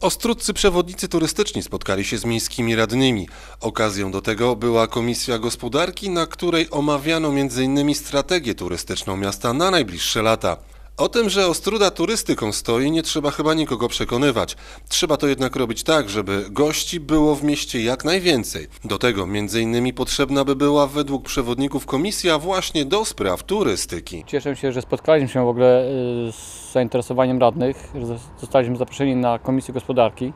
Ostrudcy przewodnicy turystyczni spotkali się z miejskimi radnymi. Okazją do tego była Komisja Gospodarki, na której omawiano m.in. strategię turystyczną miasta na najbliższe lata. O tym, że Ostruda turystyką stoi, nie trzeba chyba nikogo przekonywać. Trzeba to jednak robić tak, żeby gości było w mieście jak najwięcej. Do tego m.in. potrzebna by była według przewodników komisja właśnie do spraw turystyki. Cieszę się, że spotkaliśmy się w ogóle y, z zainteresowaniem radnych, że zostaliśmy zaproszeni na Komisję Gospodarki.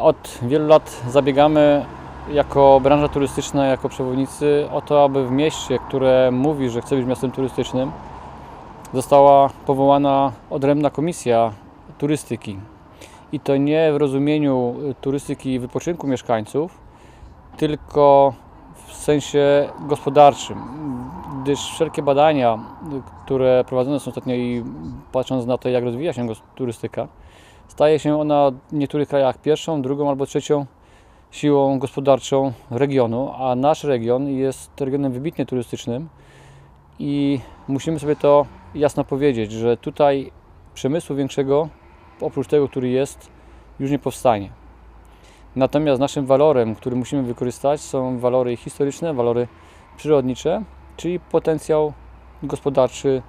Od wielu lat zabiegamy jako branża turystyczna, jako przewodnicy o to, aby w mieście, które mówi, że chce być miastem turystycznym, została powołana odrębna komisja turystyki. I to nie w rozumieniu y, turystyki i wypoczynku mieszkańców, tylko w sensie gospodarczym, gdyż wszelkie badania, y, które prowadzone są ostatnio i patrząc na to, jak rozwija się turystyka, staje się ona w niektórych krajach pierwszą, drugą albo trzecią siłą gospodarczą regionu, a nasz region jest regionem wybitnie turystycznym i musimy sobie to jasno powiedzieć, że tutaj przemysłu większego, oprócz tego, który jest, już nie powstanie. Natomiast naszym walorem, który musimy wykorzystać, są walory historyczne, walory przyrodnicze, czyli potencjał gospodarczy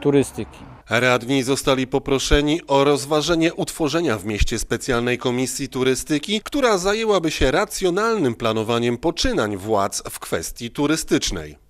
turystyki. Radni zostali poproszeni o rozważenie utworzenia w mieście specjalnej komisji turystyki, która zajęłaby się racjonalnym planowaniem poczynań władz w kwestii turystycznej.